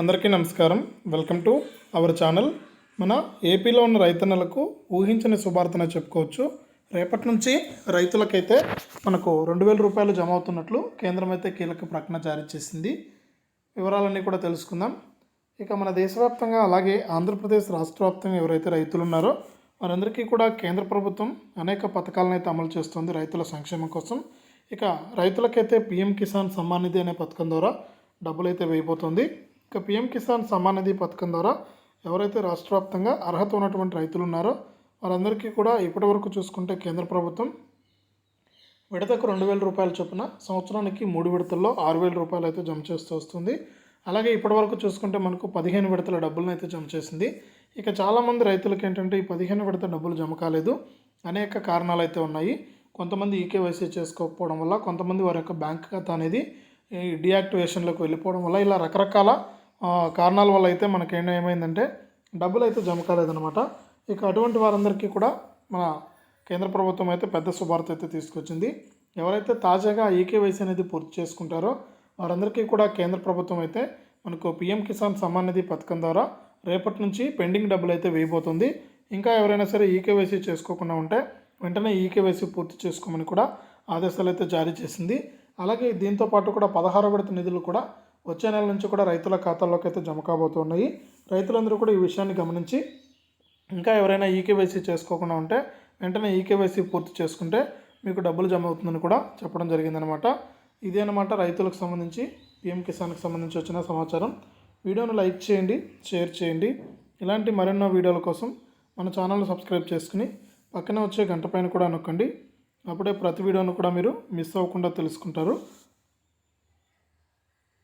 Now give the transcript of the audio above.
అందరికీ నమస్కారం. Welcome to our channel. మన ఏపీలో ఉన్న రైతన్నలకు ఊహించని శుభార్తన చెప్పుకోవచ్చు. రేపటి నుంచి రైతులకైతే మనకు రెండు వేల రూపాయలు జమ అవుతున్నట్లు కేంద్రం అయితే కీలక ప్రకటన జారీ చేసింది. వివరాలన్నీ కూడా తెలుసుకుందాం. ఇక మన దేశవ్యాప్తంగా అలాగే ఆంధ్రప్రదేశ్ రాష్ట్ర వ్యాప్తంగా ఎవరైతే రైతులు ఉన్నారో వారందరికీ కూడా కేంద్ర ప్రభుత్వం అనేక పథకాలను అయితే అమలు చేస్తుంది రైతుల సంక్షేమం కోసం. ఇక రైతులకైతే పీఎం కిసాన్ సమ్మాన్ నిధి అనే పథకం ద్వారా డబ్బులు అయితే వేయబోతుంది. ఇక పిఎం కిసాన్ సమ్మాన్ నిధి పథకం ద్వారా ఎవరైతే రాష్ట్ర వ్యాప్తంగా అర్హత ఉన్నటువంటి రైతులు ఉన్నారో వారందరికీ కూడా ఇప్పటి వరకు చూసుకుంటే కేంద్ర ప్రభుత్వం విడతకు రెండు వేల రూపాయల చొప్పున సంవత్సరానికి మూడు విడతల్లో ఆరు వేల రూపాయలు అయితే జమ చేస్తూ వస్తుంది. అలాగే ఇప్పటివరకు చూసుకుంటే మనకు పదిహేను విడతల డబ్బులను అయితే జమ చేసింది. ఇక చాలామంది రైతులకు ఏంటంటే ఈ పదిహేను విడత డబ్బులు జమ కాలేదు. అనేక కారణాలు అయితే ఉన్నాయి. కొంతమంది ఈకేవైసీ చేసుకోకపోవడం వల్ల కొంతమంది వారి యొక్క బ్యాంక్ ఖాతా అనేది ఈ డియాక్టివేషన్లోకి వెళ్ళిపోవడం వల్ల ఇలా రకరకాల కారణాల వల్ల అయితే మనకి ఏమైందంటే డబ్బులు అయితే జమ కాలేదనమాట ఇక అటువంటి వారందరికీ కూడా మన కేంద్ర ప్రభుత్వం అయితే పెద్ద శుభార్త అయితే తీసుకొచ్చింది. ఎవరైతే తాజాగా ఈకేవైసీ అనేది పూర్తి చేసుకుంటారో వారందరికీ కూడా కేంద్ర ప్రభుత్వం అయితే మనకు పిఎం కిసాన్ సమ్మాన్ నిధి పథకం ద్వారా రేపటి నుంచి పెండింగ్ డబ్బులు అయితే వేయబోతుంది. ఇంకా ఎవరైనా సరే ఈకేవైసీ చేసుకోకుండా ఉంటే వెంటనే ఈకేవైసీ పూర్తి చేసుకోమని కూడా ఆదేశాలు అయితే జారీ చేసింది. అలాగే దీంతో పాటు కూడా పదహారు విడత నిధులు కూడా వచ్చే నెల నుంచి కూడా రైతుల ఖాతాల్లోకి అయితే జమ కాబోతున్నాయి రైతులందరూ కూడా ఈ విషయాన్ని గమనించి ఇంకా ఎవరైనా ఈకేవైసీ చేసుకోకుండా ఉంటే వెంటనే ఈకేవైసీ పూర్తి చేసుకుంటే మీకు డబ్బులు జమ అవుతుందని కూడా చెప్పడం జరిగిందనమాట ఇదే అనమాట రైతులకు సంబంధించి పిఎం కిసాన్కి సంబంధించి వచ్చిన సమాచారం. వీడియోను లైక్ చేయండి షేర్ చేయండి. ఇలాంటి మరెన్నో వీడియోల కోసం మన ఛానల్ని సబ్స్క్రైబ్ చేసుకుని పక్కనే వచ్చే గంట పైన కూడా నొక్కండి. అప్పుడే ప్రతి వీడియోను కూడా మీరు మిస్ అవ్వకుండా తెలుసుకుంటారు.